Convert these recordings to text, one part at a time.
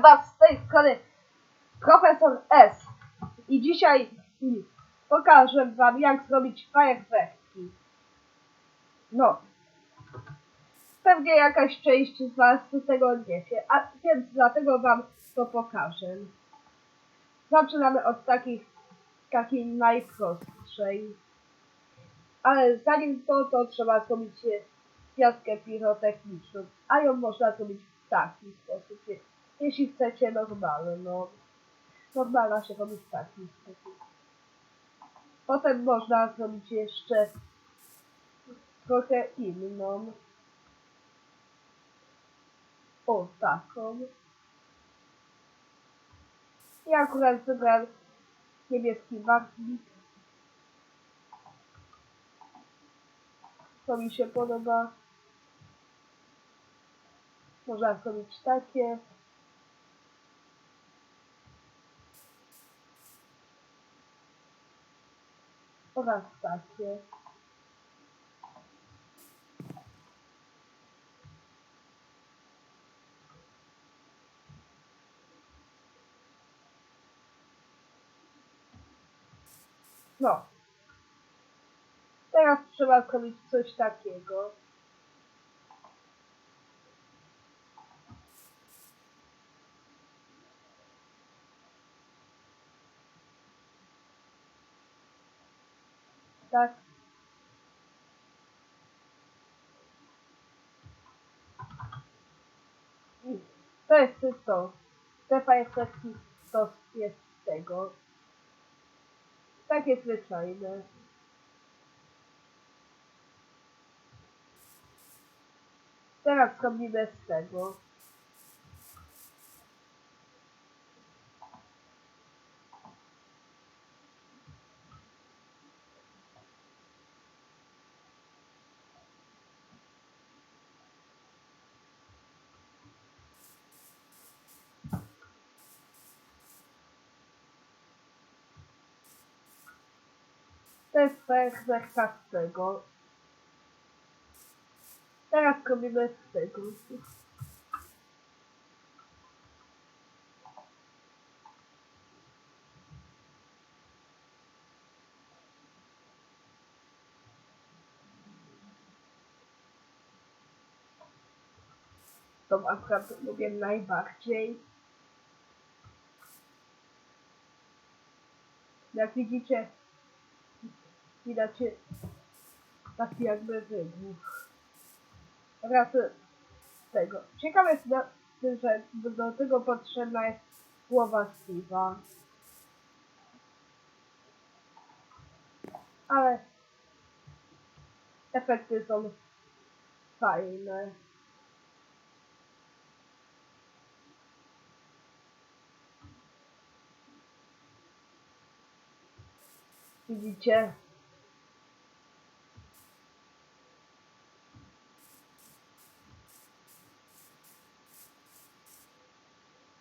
Was z tej strony Profesor S. I dzisiaj pokażę Wam jak zrobić fajerwerki. No. Pewnie jakaś część z Was tego nie wie, a więc dlatego Wam to pokażę. Zaczynamy od takich, takiej najprostszej. Ale zanim to, to trzeba zrobić gwiazdkę pirotechniczną, a ją można zrobić w taki sposób. Je- Jeśli chcecie normalną, normalna się robi w taki sposób. Potem można zrobić jeszcze trochę inną. O, taką. Ja akurat wybrałem niebieski barwnik. To mi się podoba. Można zrobić takie. Takie. No. Teraz trzeba zrobić coś takiego. Tak. To jest to. Te fajerwerki to jest z tego. Takie zwyczajne. Teraz robimy z tego. Fajerwerka z tego. Teraz robimy z tego. To akurat lubię najbardziej. Jak widzicie, widać taki jakby wybuch. Teraz tego. Ciekawe jest tym, że do, do tego potrzebna jest głowa Steve'a. Ale efekty są fajne. Widzicie?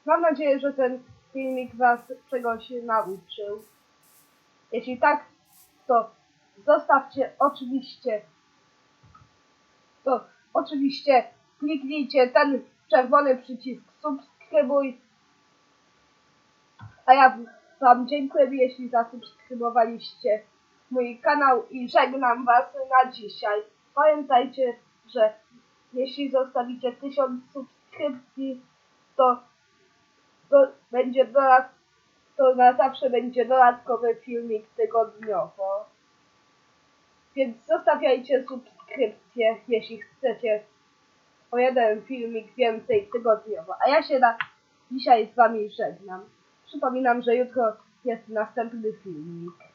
Mam nadzieję, że ten filmik Was czegoś nauczył. Jeśli tak, to zostawcie oczywiście, to oczywiście kliknijcie ten czerwony przycisk subskrybuj. A ja Wam dziękuję, jeśli zasubskrybowaliście mój kanał i żegnam Was na dzisiaj. Pamiętajcie, że jeśli zostawicie 1000 subskrypcji, to, to będzie dodat, to na zawsze będzie dodatkowy filmik tygodniowo. Więc zostawiajcie subskrypcję, jeśli chcecie o jeden filmik więcej tygodniowo. A ja się na dzisiaj z Wami żegnam. Przypominam, że jutro jest następny filmik.